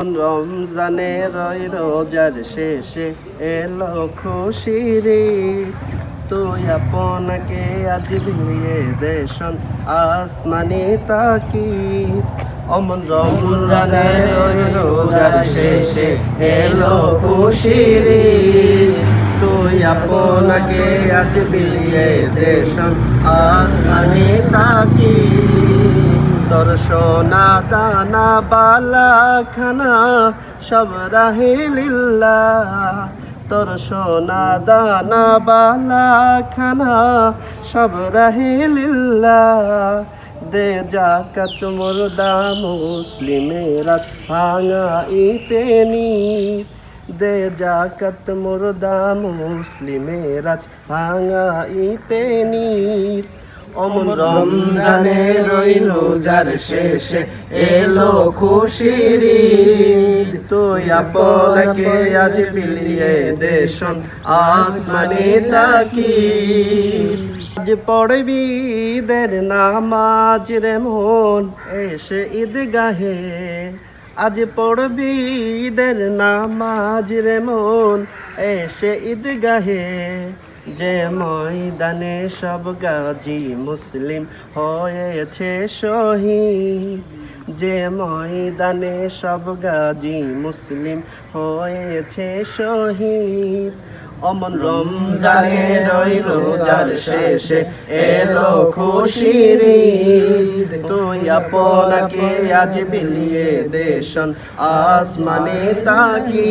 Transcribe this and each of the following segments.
রমজানের রোজার শেষে এলো খুশিরি তুই আপনাকে আজ বিলিয়ে দেশন আসমানি তাকি অমন রমজানের রোজার শেষে এলো খুশিরি তুই আপনাকে আজ বিলিয়ে দেশন আসমানি তাকি তোর সোনা দানা বালা খানা সব রাহিলিল্লা তোর সোনা দানা বালা খানা সব রাহিলিল্লা দে জাকাত মুর্দা মুসলিমেরা ভাঙা ইতে নিত দে জাকাত মুর্দা মুসলিমেরা ভাঙা ইতে নিত অমন রমজানের ওই রোজার শেষে এলো খুশির তুই আপনাকে আজ বিলিয়ে দেশন আসমানে তাকি। আজ পড়বি ঈদের নামাজ রে মন এসে ঈদগাহে। আজ পড়বি ঈদের নামাজ রে মন এসে ঈদগাহে। যে ময়দানে সব গাজী মুসলিম হয়েছে শহীদ। যে ময়দানে সব গাজী মুসলিম হয়েছে শহীদ। অমন রমজানের ওই রোজার শেষে, এলো খুশির তুই আপনাকে আজ বিলিয়ে দেশন আসমানে তাকি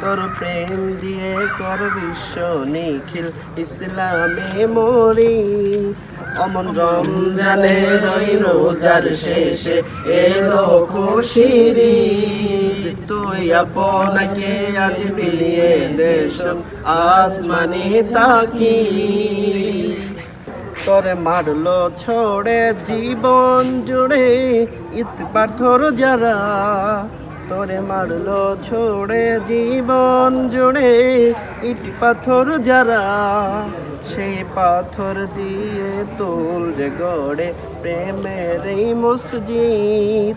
তোর প্রেম দিয়ে কর বিশ্ব নিখিল, ইসলামে মরি অমন রমজানের ওই রোজার শেষে এলো খুশির। তুই আপনাকে আজ বিলিয়ে দেশ আসমানি তাকি তোরে মারলো ছড়ে জীবন জুড়ে ইত পাথর যারা তোরে মারলো ছোড়ে, জীবন জুড়ে ইট পাথর যারা, সেই পাথর দিয়ে তোল যে গড়ে প্রেমের এই মসজিদ।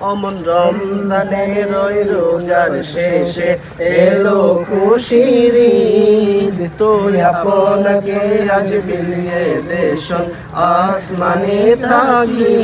অমন রমজানের রইল রোজার শেষে এলো খুশির। তুই আপনাকে আজ বিলিয়ে দেশন আসমানে থাকি